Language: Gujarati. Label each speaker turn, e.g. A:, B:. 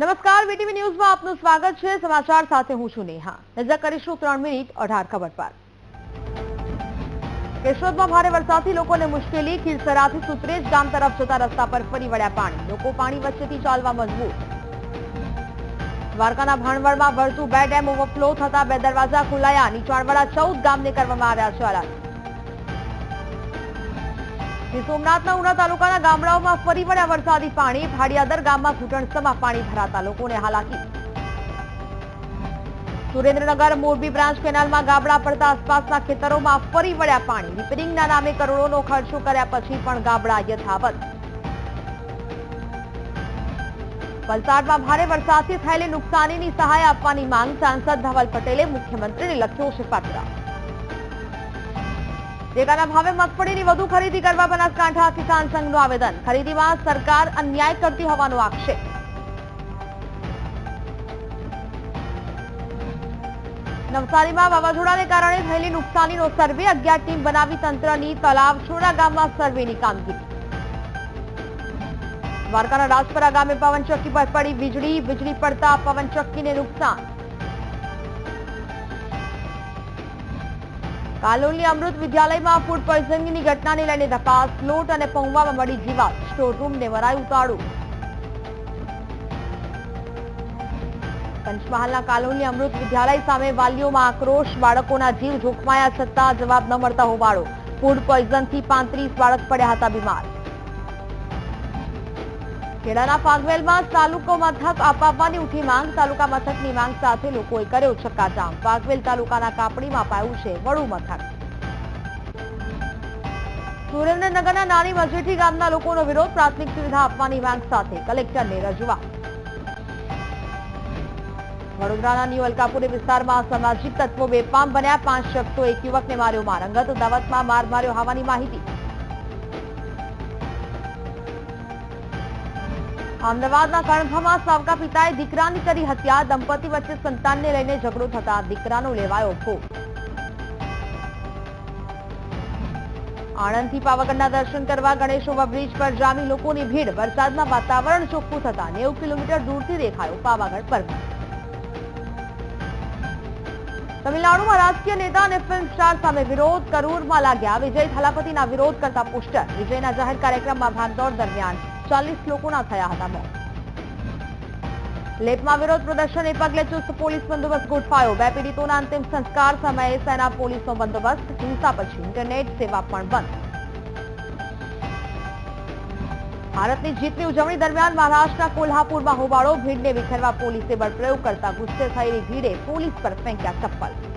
A: નમસ્કાર વીટીવી ન્યૂઝમાં આપનું સ્વાગત છે. સમાચાર સાથે હું છું નેહા. નજર કરીશું ત્રણ મિનિટ અઢાર ખબર પર. કેશોદમાં ભારે વરસાદથી લોકોને મુશ્કેલી. ખીરસરાથી સુત્રેજ ગામ તરફ જતા રસ્તા પર ફરી વળ્યા પાણી. લોકો પાણી વચ્ચેથી ચાલવા મજબૂર. દ્વારકાના ભાણવડમાં ભરતું બે ડેમ ઓવરફ્લો થતા બે દરવાજા ખોલાયા. નીચાણવાળા ચૌદ ગામને કરવામાં આવ્યા છે અલર્ટ શ્રી સોમનાથના ઉના તાલુકાના ગામડાઓમાં ફરી વળ્યા વરસાદી પાણી. ભાડિયાદર ગામમાં ઘૂંટણસમાં પાણી ભરાતા લોકોને હાલાકી. સુરેન્દ્રનગર મોરબી બ્રાન્ચ કેનાલમાં ગાબડા પડતા આસપાસના ખેતરોમાં ફરી વળ્યા પાણી. રિપેરિંગના નામે કરોડોનો ખર્ચો કર્યા પછી પણ ગાબડા યથાવત. વલસાડમાં ભારે વરસાદથી થયેલી નુકસાનીની સહાય આપવાની માંગ સાંસદ ધવલ પટેલે મુખ્યમંત્રીને લખ્યો છે પત્ર. ટેકાના ભાવે મગફળીની વધુ ખરીદી કરવા બનાસકાંઠા કિસાન સંઘનું આવેદન. ખરીદીમાં સરકાર અન્યાય કરતી હોવાનો આક્ષેપ. નવસારીમાં વાવાઝોડાને કારણે થયેલી નુકસાનીનો સર્વે અગિયાર ટીમ બનાવી તંત્રની તલાવ. છોડા ગામમાં સર્વેની કામગીરી. દ્વારકાના રાજપરા ગામે પવનચક્કી પર પડી વીજળી. વીજળી પડતા પવનચક્કીને નુકસાન. કાલોલની અમૃત વિદ્યાલયમાં ફૂડ પોઈઝનિંગની ઘટનાને લઈને તપાસ, લોટ અને પૌવામાં મળી જીવાત. સ્ટોરરૂમને વરાયું તાળું પંચમહાલના કાલોલની અમૃત વિદ્યાલય સામે વાલીઓમાં આક્રોશ, બાળકોના જીવ જોખમાયા છતાં જવાબ ન મળતા હોબાળો. ફૂડ પોઈઝનથી પાંત્રીસ બાળક પડ્યા હતા બીમાર. ખેડાના પાગવેલમાં તાલુકો મથક અપાવવાની ઉઠી માંગ. તાલુકા મથકની માંગ સાથે લોકોએ કર્યો ચક્કાજામ પાગવેલ તાલુકાના કાપડીમાં અપાયું છે વડુ મથક. સુરેન્દ્રનગરના નાની મજેઠી ગામના લોકોનો વિરોધ. પ્રાથમિક સુવિધા આપવાની માંગ સાથે કલેક્ટરને રજૂઆત. વડોદરાના ન્યૂ વિસ્તારમાં સામાજિક તત્વો બેફામ બન્યા. પાંચ શખ્સો એક યુવકને માર્યો માર અંગત દાવતમાં માર માર્યો હોવાની માહિતી. અમદાવાદના કણભામાં સાવકા પિતાએ દીકરાની કરી હત્યા દંપતી વચ્ચે સંતાનને લઈને ઝઘડો થતા દીકરાનો લેવાયો ભોગ આણંદથી પાવાગઢના દર્શન કરવા ગણેશ ઓવરબ્રિજ પર જામી લોકોની ભીડ વરસાદમાં વાતાવરણ ચોખ્ખું થતા નેવું કિલોમીટર દૂરથી દેખાયો પાવાગઢ પર્વત તમિલનાડુમાં રાજકીય નેતા અને ફિલ્મ સ્ટાર સામે વિરોધ કરૂરમાં લાગ્યા વિજય થલાપતિના વિરોધ કરતા પોસ્ટર વિજયના જાહેર કાર્યક્રમમાં ભાગદોડ દરમિયાન ચાલીસ લોકોના થયા હતા મોત. લેપમાં વિરોધ પ્રદર્શનને પગલે ચુસ્ત પોલીસ બંદોબસ્ત ગોઠવાયો. બે પીડિતોના અંતિમ સંસ્કાર સમયે સેના પોલીસનો બંદોબસ્ત, હિંસા પછી ઇન્ટરનેટ સેવા પણ બંધ. ભારતની જીતની ઉજવણી દરમિયાન મહારાષ્ટ્રના કોલ્હાપુરમાં હોબાળો, ભીડને વિખેરવા પોલીસે બળપ્રયોગ કરતા ગુસ્સે થયેલી ભીડે પોલીસ પર ફેંક્યા ચપ્પલ.